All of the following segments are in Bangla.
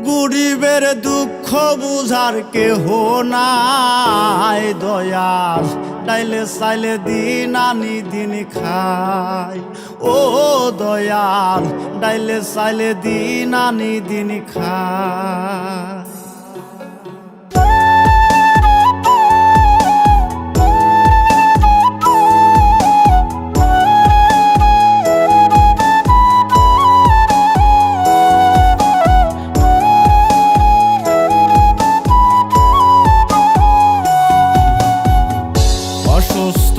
গরিবের দুঃখ বুঝার কেহ নাই। দয়াল, ডাইলে চাইলে দিন আনি দিন খাই। ও দয়াল, ডাইলে চাইলে দিন আনি দিন খাই।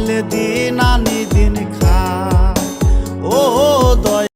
আইলে দিন আনি দিন খা